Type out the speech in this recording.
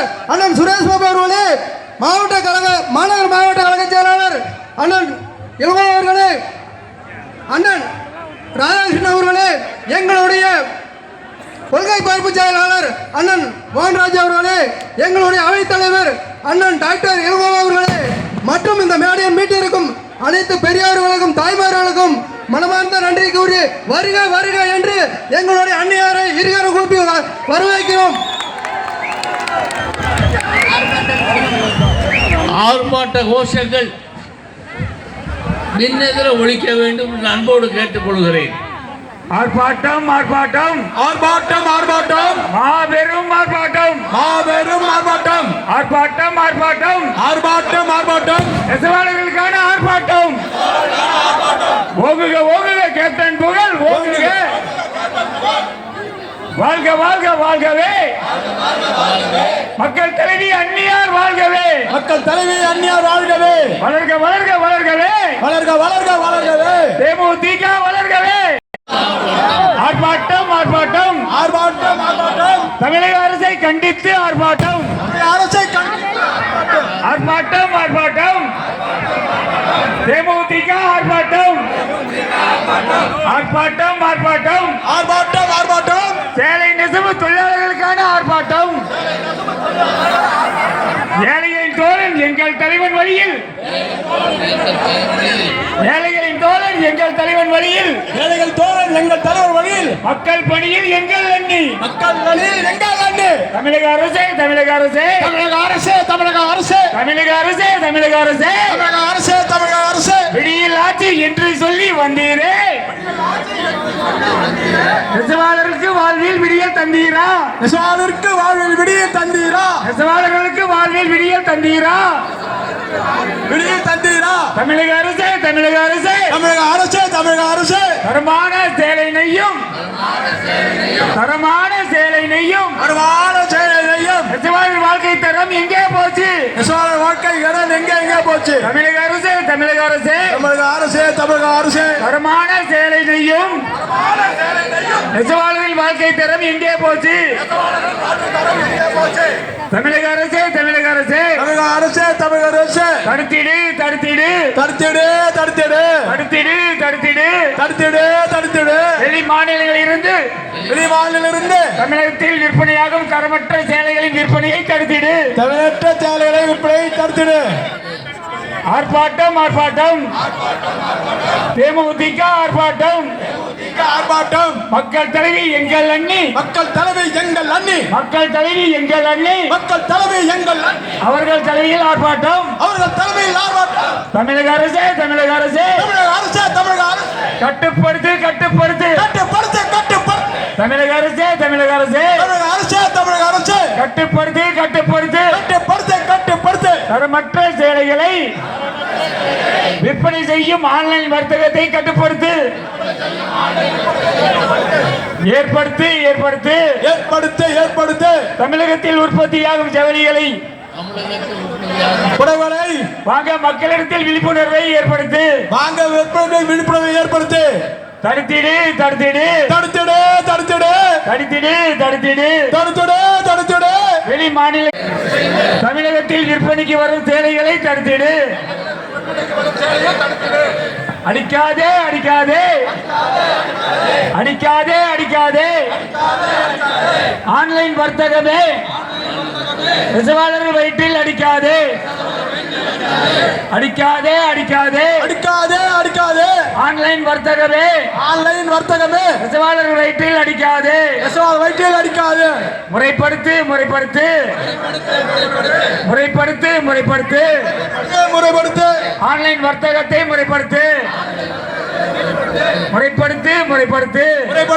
செயலாளர் அண்ணன் சுரேஷ் பாபு அவர்களே மாவட்ட கழக மாநகர் மாவட்ட கழக செயலாளர் அண்ணன் இளங்கோ அவர்களே அண்ணன் ராதாகிருஷ்ணன் அவர்களே எங்களுடைய கொள்கை பரப்பு செயலாளர் அண்ணன் மோகன்ராஜ் அவர்களே எங்களுடைய அவைத்தலைவர் அண்ணன் டாக்டர் இளங்கோ அவர்களே மற்றும் இந்த மேடையை மீட்டிருக்கும் அனைத்து பெரியார்களுக்கும் தாய்மார்களுக்கும் மனமார்ந்த நன்றி கூறி வருக வருக என்று எங்களுடைய அன்னையாரை இருகரம் கூப்பி வ- வரவேற்கிறோம். ஆர்ப்பாட்ட கோஷங்கள் மின்னெதிர ஒழிக்க வேண்டும் என்று அன்போடு கேட்டுக்கொள்கிறேன் ஆர்ப்பாட்டம் ஆர்ப்பாட்டம். ஆர்ப்பாட்டம் ஆர்ப்பாட்டம். மாபெரும் ஆர்ப்பாட்டம். மாபெரும் ஆர்ப்பாட்டம். ஆர்ப்பாட்டம் ஆர்ப்பாட்டம். ஆர்ப்பாட்டம் ஆர்ப்பாட்டம். வாழ்க வாழ்க வாழ்கவே. மக்கள் தலைவி அந்நியார் வாழ்கவே. மக்கள் தலைவி அந்நியார் வாழ்கவே. வளர்க வளர்க வளர்கவே. வளர்க வளர்க வளர்கவே. தேமுதிக வளர்கவே. ஆர்ப்பாட்டம் ஆர்ப்பாட்டம். ஆர்ப்பாட்டம் ஆர்ப்பாட்டம். தமிழக அரசை கண்டித்து ஆர்ப்பாட்டம். அரசை ஆர்ப்பாட்டம் ஆர்ப்பாட்டம். தேமுதிக ஆர்ப்பாட்டம். ஆர்ப்பாட்டம் ஆர்ப்பாட்டம் ஆர்ப்பாட்டம் ஆர்ப்பாட்டம் சேலை நெசவு தொழிலாளர்களுக்கான ஆர்ப்பாட்டம் ஏழைகளின் தோழன் எங்கள் தலைவன் வழியில். ஏழைகளின் தோழன் எங்கள் தலைவன் வழியில். ஏழைகள் தோழன் எங்கள் தலைவர் வழியில். மக்கள் பணியில் எங்கள் எண்ணி மக்கள் வழியில் எங்கள் அண்ணு. தமிழக அரசே தமிழக அரசே. தமிழக அரசு தமிழக அரசு. தமிழக அரசே தமிழக அரசே. தமிழக அரசு தமிழக அரசு. விடியில் ஆட்சி என்று சொல்லி வந்தீரே. விடியல் தந்தீரா? நெசவாளருக்கு வாழ்வில் விடிய தந்தீரா? நெசவாளர்களுக்கு வாழ்வில் விடியல் தந்தீரா? விடிய தந்தீரா? தமிழக அரசே தமிழக அரசே. தமிழக அரசு தமிழக அரசு. தரமான சேலை நெய்யும். தரமான சேலை நெய்யும். வருமான செயலையும் நெசவாளர் வாழ்க்கை தரம் எங்கே போச்சு? நெசவாளர் வாழ்க்கை இடம் எங்க எங்க போச்சு? தமிழக அரசே தமிழக அரசே. தமிழக அரசு தமிழக அரசு. தரமான நெய்யும் நெசவாளர்கள் வாழ்க்கை தரம் எங்கே போச்சு. தமிழக அரசே தமிழக அரசே. தமிழக அரசு தமிழக அரசு. தடுத்திடு தடுத்திடு. தடுத்திடு தடுத்திடு. தடுத்திடு தடுத்திடு. தடுத்திடு தடுத்திடு. வெளி மாநிலங்களிலிருந்து வெளிமாநிலிருந்து தமிழகத்தில் விற்பனையாகும் தரமற்ற சேலைகளின் விற்பனையை தடுத்திடு. தமிழற்ற சேலைகளை விற்பனை தடுத்திடு. ஆர்ப்பாட்டம் ஆர்ப்பாட்டம். தேமுதிக ஆர்ப்பாட்டம். ஆர்ப்பாட்டம். மக்கள் தலைவி எங்கள் அண்ணி. மக்கள் தலைவி எங்கள் அண்ணி. மக்கள் தலைவி எங்கள் அண்ணி. மக்கள் தலைவி எங்கள் அவர்கள் தலைவியில் ஆர்ப்பாட்டம். அவர்கள் தலைமையில் ஆர்ப்பாட்டம். தமிழக அரசே தமிழக அரசே. தமிழக அரசு தமிழக அரசு. கட்டுப்படுத்து கட்டுப்படுத்து. கட்டுப்படுத்து கட்டுப்படுத்து. தமிழக அரசே தமிழக அரசே. தமிழக அரசு தமிழக அரசு. கட்டுப்படுத்து கட்டுப்படுத்து. கட்டுப்படுத்து கட்டுப்படுத்து. தரமற்ற சேலைகளை விற்பனை செய்யும் ஆன்லைன் வர்த்தகத்தை கட்டுப்படுத்து. ஏற்படுத்து ஏற்படுத்து. ஏற்படுத்து ஏற்படுத்து. தமிழகத்தில் உற்பத்தியாகும் ஜவுளிகளை புடவரை வாங்க மக்களிடத்தில் விழிப்புணர்வை ஏற்படுத்து. வாங்க விற்பனை விழிப்புணர்வை ஏற்படுத்து. தடுத்திடு தடுத்திடு. தடுத்திடு தடுத்திடு. தடுத்திடு தடுத்திடு. தடுத்திடு தடுத்திடு. மாநில தமிழகத்தில் விற்பனைக்கு வரும் சேலைகளை தடுத்திடு. அடிக்காதே அடிக்காதே. அடிக்காதே அடிக்காதே. ஆன்லைன் வர்த்தகமே. நெசவாளர்கள் வயிற்றில் அடிக்காதே. அடிக்காதே அடிக்காதே. அடிக்காதே அடிக்காதே. ஆன்லைன் வர்த்தகமே. ஆன்லைன் வர்த்தகமே. நெசவாளர்கள் வயிற்றில் அடிக்காதே. நெசவாளர் வயிற்றில் அடிக்காது. முறைப்படுத்து. முறைப்படுத்து முறைப்படுத்து. முறைப்படுத்து முறைப்படுத்து. ஆன்லைன் வர்த்தகத்தை முறைப்படுத்து. முறைப்படுத்து முறைப்படுத்து.